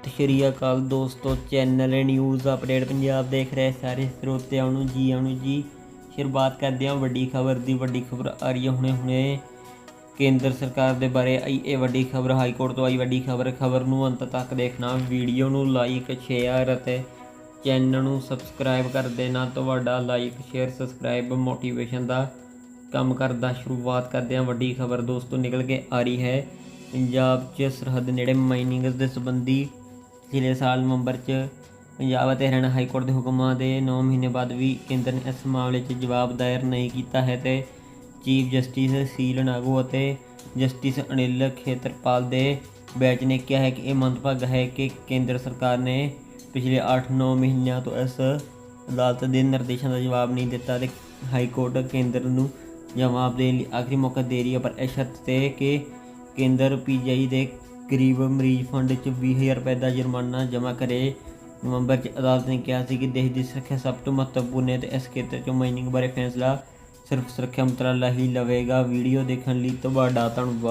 ਸਤਿ ਸ਼੍ਰੀ ਅਕਾਲ ਦੋਸਤੋ, channel news update Punjab ਦੇਖ ਰਹੇ ਸਾਰੇ ਸਰੋਤਿਆਂ ਨੂੰ ਜੀ ਆਇਆਂ ਜੀ। ਸ਼ੁਰੂਆਤ ਕਰਦੇ ਹਾਂ ਵੱਡੀ ਖਬਰ ਦੀ, ਵੱਡੀ ਖਬਰ ਆ ਰਹੀ ਹੈ ਹੁਣੇ ਹੁਣੇ। ਕੇਂਦਰ ਸਰਕਾਰ ਦੇ ਬਾਰੇ ਆਈ ਇਹ ਵੱਡੀ ਖਬਰ, ਹਾਈ ਕੋਰਟ ਤੋਂ ਆਈ ਵੱਡੀ ਖਬਰ। ਖਬਰ ਨੂੰ ਅੰਤ ਤੱਕ ਦੇਖਣਾ, ਵੀਡੀਓ ਨੂੰ ਲਾਈਕ ਸ਼ੇਅਰ ਅਤੇ ਚੈਨਲ ਨੂੰ ਸਬਸਕ੍ਰਾਈਬ ਕਰ ਦੇਣਾ। ਤੁਹਾਡਾ ਲਾਈਕ ਸ਼ੇਅਰ ਸਬਸਕ੍ਰਾਈਬ ਮੋਟੀਵੇਸ਼ਨ ਦਾ ਕੰਮ ਕਰਦਾ ਸ਼ੁਰੂਆਤ ਕਰਦੇ ਹਾਂ। ਵੱਡੀ ਖਬਰ ਦੋਸਤੋ ਨਿਕਲ ਕੇ ਆ ਰਹੀ ਹੈ। ਪੰਜਾਬ 'ਚ ਸਰਹੱਦ ਨੇੜੇ ਮਾਈਨਿੰਗ ਦੇ ਸੰਬੰਧੀ ਪਿਛਲੇ ਸਾਲ ਨਵੰਬਰ 'ਚ ਪੰਜਾਬ ਅਤੇ ਹਰਿਆਣਾ ਹਾਈ ਕੋਰਟ ਦੇ ਹੁਕਮਾਂ ਦੇ 9 ਮਹੀਨੇ ਬਾਅਦ ਵੀ ਕੇਂਦਰ ਨੇ ਇਸ ਮਾਮਲੇ 'ਚ ਜਵਾਬ ਦਾਇਰ ਨਹੀਂ ਕੀਤਾ ਹੈ ਤੇ ਚੀਫ ਜਸਟਿਸ ਸੀ ਨਾਗੂ ਅਤੇ ਜਸਟਿਸ ਅਨਿਲ ਖੇਤਰਪਾਲ ਦੇ ਬੈਂਚ ਨੇ ਕਿਹਾ ਹੈ ਕਿ ਇਹ ਮੰਦਭਾਗਾ ਹੈ ਕਿ ਕੇਂਦਰ ਸਰਕਾਰ ਨੇ ਪਿਛਲੇ 8-9 ਮਹੀਨਿਆਂ ਤੋਂ ਇਸ ਅਦਾਲਤ ਦੇ ਨਿਰਦੇਸ਼ਾਂ ਦਾ ਜਵਾਬ ਨਹੀਂ ਦਿੱਤਾ ਤੇ ਹਾਈ ਕੋਰਟ ਕੇਂਦਰ ਨੂੰ ਜਵਾਬ ਦੇਣ ਲਈ ਆਖਰੀ ਮੌਕਾ ਦੇ ਰਹੀ ਹੈ। ਪਰ ਇਹ ਸ਼ਰਤ ਤੇ ਕਿ ਕੇਂਦਰ ਪੀਜੀਆਈ ਦੇ ਕਰੀਬ ਮਰੀਜ਼ ਫੰਡ 'ਚ 20000 ਰੁਪਏ ਦਾ ਜੁਰਮਾਨਾ ਜਮ੍ਹਾਂ ਕਰੇ। ਨਵੰਬਰ 'ਚ ਅਦਾਲਤ ਨੇ ਕਿਹਾ ਸੀ ਕਿ ਦੇਸ਼ ਦੀ ਸੁਰੱਖਿਆ ਸਭ ਤੋਂ ਮਹੱਤਵਪੂਰਨ ਹੈ ਤੇ ਇਸ ਖੇਤਰ 'ਚ ਮਾਈਨਿੰਗ ਬਾਰੇ ਫੈਸਲਾ ਸਿਰਫ ਸੁਰੱਖਿਆ ਮੰਤਰਾਲਾ ਹੀ ਲਵੇਗਾ। ਵੀਡੀਓ ਦੇਖਣ ਲਈ ਤੁਹਾਡਾ ਧੰਨਵਾਦ।